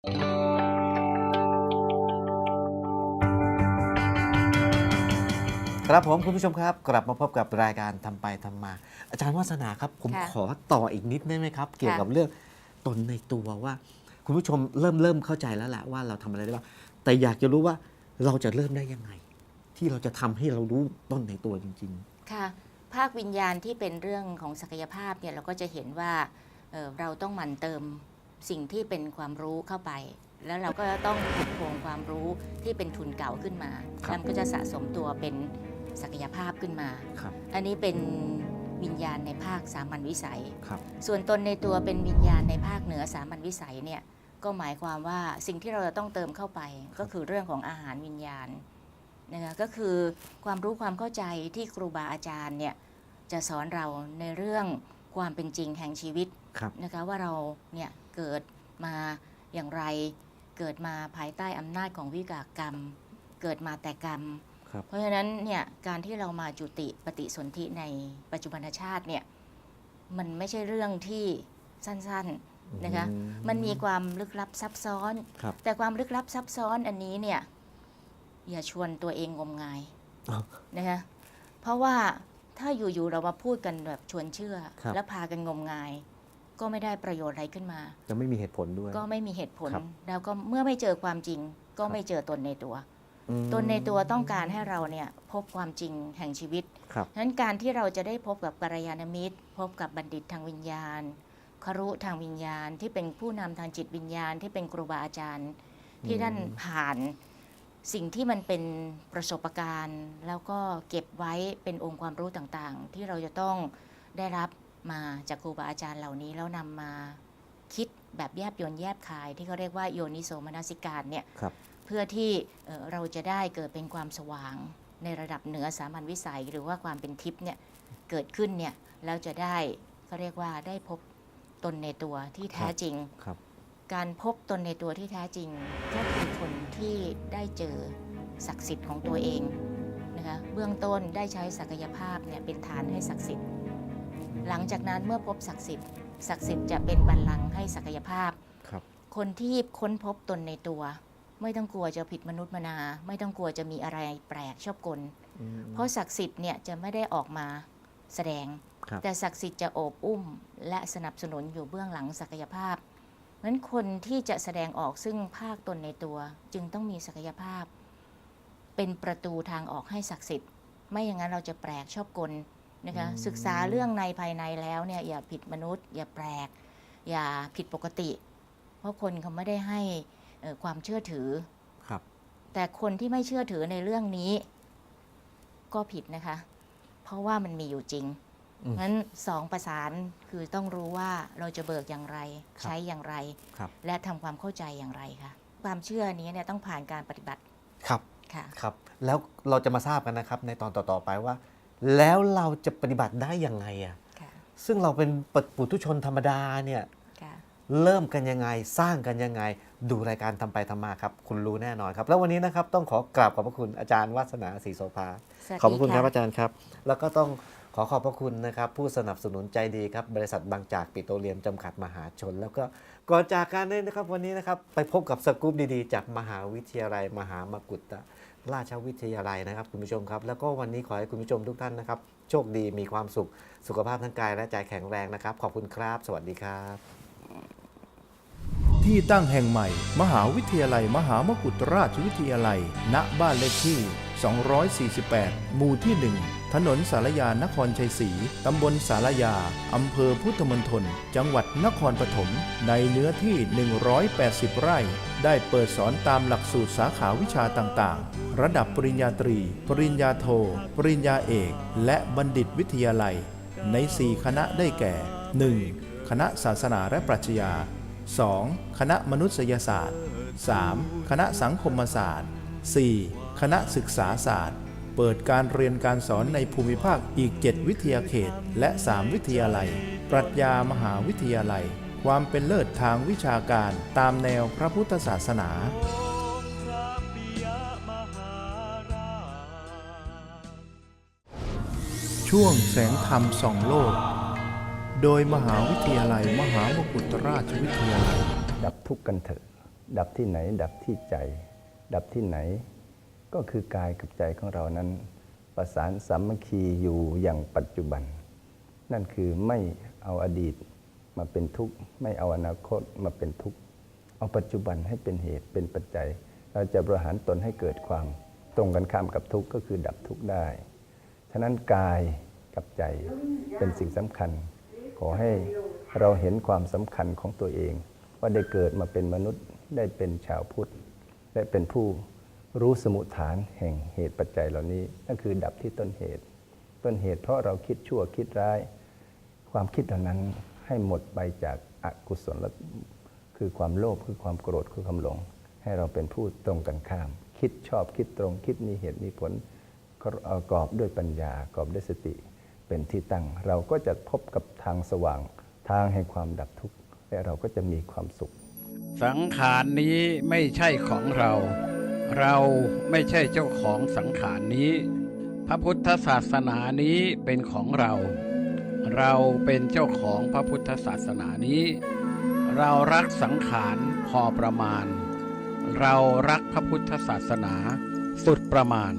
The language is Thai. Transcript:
ครับผมคุณผู้ชมครับ กลับมาพบกับรายการทำไปทำมา อาจารย์วัฒนาครับ ผมค่ะขอต่ออีกนิดได้ไหมครับ เกี่ยวกับเรื่องตนในตัวว่า คุณผู้ชมเริ่มเริ่มเข้าใจแล้วแหละว่าเราทำอะไรได้บ้างแต่อยากจะรู้ว่าเราจะเริ่มได้ยังไง ที่เราจะทำให้เรารู้ต้นในตัวจริงค่ะ ภาควิญญาณที่เป็นเรื่องของศักยภาพเนี่ยเราก็จะเห็นว่าเอ่อเราต้องหมั่นเติม สิ่งที่เป็นความรู้เข้าไป แล้วเราก็ต้องผูกโครงความรู้ที่เป็นทุนเก่าขึ้นมาครับ แล้วมันก็จะสะสมตัวเป็นศักยภาพขึ้นมาๆครับอันนี้เป็นวิญญาณในภาคสามัญวิสัย ครับส่วนตนในตัวเป็นวิญญาณในภาคเหนือสามัญวิสัยเนี่ยก็หมายความว่าสิ่งที่เราจะต้องเติมเข้าไป ก็คือเรื่องของอาหารวิญญาณนะคะก็คือความรู้ความเข้าใจที่ครูบาอาจารย์เนี่ยจะสอนเราในเรื่อง ความเป็นจริงแห่งชีวิตครับ นะคะว่าเราเนี่ยเกิดมาอย่างไร เกิดมาภายใต้อำนาจของวิกากรรม เกิดมาแต่กรรม ครับ เพราะฉะนั้นเนี่ยการที่เรามาจุติปฏิสนธิในปัจจุบันชาติเนี่ยมันไม่ใช่เรื่องที่สั้นๆนะคะอืมันมีความลึกลับซับซ้อน ครับ แต่ความลึกลับซับซ้อนอันนี้เนี่ยอย่าชวนตัวเองงมงาย อ้าวนะคะเพราะว่า ถ้าอยู่ๆเรามาพูดกันแบบชวนเชื่อ ครับ แล้วพากันงมงาย ก็ไม่ได้ประโยชน์อะไรขึ้นมา จะไม่มีเหตุผลด้วย ก็ไม่มีเหตุผล ครับ แล้วก็เมื่อไม่เจอความจริง ก็ไม่เจอตนในตัว อืมตนในตัวต้องการให้เราเนี่ยพบความจริงแห่งชีวิต ครับ ฉะนั้นการที่เราจะได้พบกับกัลยาณมิตร พบกับบัณฑิตทางวิญญาณคารุทางวิญญาณที่เป็นผู้นำทางจิตวิญญาณที่เป็นครูบาอาจารย์ ที่ท่านผ่าน สิ่งที่มันเป็นประสบการณ์ แล้วก็เก็บไว้เป็นองค์ความรู้ต่างๆ ที่เราจะต้องได้รับมาจากครูบาอาจารย์เหล่านี้แล้วนำมาคิดแบบแยบยนต์แยบคาย ที่เขาเรียกว่าโยนิโสมนสิการเนี่ยครับเพื่อที่เอ่อเราจะได้เกิดเป็นความสว่างในระดับเหนือสามัญวิสัย หรือว่าความเป็นทิพย์เนี่ยเกิดขึ้นเนี่ยแล้วจะได้เขาเรียกว่าได้พบตนในตัวที่แท้จริงครับ การพบตนในตัวที่แท้จริง ก็คือคนที่ได้เจอศักดิ์สิทธิ์ของตัวเองนะคะเบื้องต้นได้ใช้ศักยภาพเนี่ยเป็นฐานให้ศักดิ์สิทธิ์ หลังจากนั้นเมื่อพบศักดิ์สิทธิ์ศักดิ์สิทธิ์จะเป็นบัลลังก์ให้ศักยภาพครับ คนที่ค้นพบตนในตัว ไม่ต้องกลัวจะผิดมนุษย์มนา ไม่ต้องกลัวจะมีอะไรแปลกชอบกล อืม เพราะศักดิ์สิทธิ์เนี่ยจะไม่ได้ออกมาแสดง ครับ แต่ศักดิ์สิทธิ์จะโอบอุ้ม และสนับสนุนอยู่เบื้องหลังศักยภาพเพราะฉะ นั้นคนที่จะแสดงออกซึ่งภาคตนในตัว จึงต้องมีศักยภาพ เป็นประตูทางออกให้ศักดิ์สิทธิ์ ไม่อย่างนั้นเราจะแปลกชอบกลนะคะอืมศึกษาเรื่องในภายในแล้วเนี่ยอย่าผิดมนุษย์ อย่าแปลก อย่าผิดปกติ เพราะคนเขาไม่ได้ให้เอ่อความเชื่อถือครับ แต่คนที่ไม่เชื่อถือในเรื่องนี้ ก็ผิดนะคะ เพราะว่ามันมีอยู่จริงอืม งั้นสองประสานคือต้องรู้ว่าเราจะเบิกอย่างไรครับใช้อย่างไรครับและทำความเข้าใจอย่างไรค่ะความเชื่อนี้เนี่ยต้องผ่านการปฏิบัติครับค่ะครับ แล้วเราจะมาทราบกันนะครับในตอนต่อๆไปว่า แล้วเราจะปฏิบัติได้ยังไงอะค่ะซึ่งเราเป็นปุถุชนธรรมดาเนี่ยค่ะเริ่มกันยังไงสร้างกันยังไง ดูรายการทำไปทำมาครับ คุณรู้แน่นอนครับ แล้ววันนี้นะครับต้องขอกราบขอบพระคุณอาจารย์วัฒนาศรีโสภาสวัสดีขอบพระคุณครับะอาจารย์ครับ แล้วก็ต้องข อขอบพระคุณนะครับ ผู้สนับสนุนใจดีครับ บริษัทบางจากปิโตรเลียมจำกัดมหาชน แล้วก็ก่อนจากการนี้นะครับวันนี้นะครับไปพบกับสกู๊ปดีๆ จากมหาวิทยาลัย มหามกุฏราชวิทยาลัยนะครับคุณผู้ชมครับ แล้วก็วันนี้ขอให้คุณผู้ชมทุกท่านนะครับ โชคดีมีความสุขสุขภาพทั้งกายและใจแข็งแรงนะครับ ขอบคุณครับ สวัสดีครับ ที่ตั้งแห่งใหม่ มหาวิทยาลัย มหามกุฏราชวิทยาลัย ณบ้านเลขที่ 248 หมู่ที่ 1 ถนนสารยานครชัยศรี ตำบลสารยา อำเภอพุทธมณฑล จังหวัดนครปฐม ในเนื้อที่ 180 ไร่ ได้เปิดสอนตามหลักสูตรสาขาวิชาต่างๆ ระดับปริญญาตรี ปริญญาโท ปริญญาเอก และบัณฑิตวิทยาลัย ใน 4 คณะได้แก่ 1. คณะศาสนาและปรัชญา 2. คณะมนุษยศาสตร์ 3. คณะสังคมศาสตร์ 4. คณะศึกษาศาสตร์ เปิดการเรียนการสอนในภูมิภาคอีก 7 วิทยาเขต และ 3 วิทยาลัย ปรัชญามหาวิทยาลัย ความเป็นเลิศทางวิชาการตามแนวพระพุทธศาสนาช่วงแสงธรรมส่องโลก โดยมหาวิทยาลัยมหามกุฏราชวิทยาลัย ดับทุกข์กันเถอะ ดับที่ไหน ดับที่ใจ ดับที่ไหน ก็คือกายกับใจของเรานั้น ประสานสามัคคีอยู่อย่างปัจจุบัน นั่นคือไม่เอาอดีตมาเป็นทุกข์ ไม่เอาอนาคตมาเป็นทุกข์ เอาปัจจุบันให้เป็นเหตุเป็นปัจจัย เราจะบริหารตนให้เกิดความ ตรงกันข้ามกับทุกข์ก็คือดับทุกข์ได้ ฉะนั้นกายกับใจเป็นสิ่งสำคัญ ขอให้เราเห็นความสำคัญของตัวเอง ว่าได้เกิดมาเป็นมนุษย์ได้เป็นชาวพุทธ ได้เป็นผู้ รู้สมุฏฐานแห่งเหตุปัจจัยเหล่านี้นั่นคือดับที่ต้นเหตุ ต้นเหตุเพราะเราคิดชั่วคิดร้าย ความคิดเหล่านั้นให้หมดไปจากอกุศลและคือความโลภคือความโกรธคือความหลง ให้เราเป็นผู้ตรงกันข้าม คิดชอบคิดตรงคิดมีเหตุมีผลกรอบด้วยปัญญากรอบด้วยสติ เป็นที่ตั้ง เราก็จะพบกับทางสว่างทางแห่งความดับทุกข์และเราก็จะมีความสุข สังขารนี้ไม่ใช่ของเรา เราไม่ใช่เจ้าของสังขารนี้ พระพุทธศาสนานี้เป็นของเรา เราเป็นเจ้าของพระพุทธศาสนานี้ เรารักสังขารพอประมาณ เรารักพระพุทธศาสนาสุดประมาณ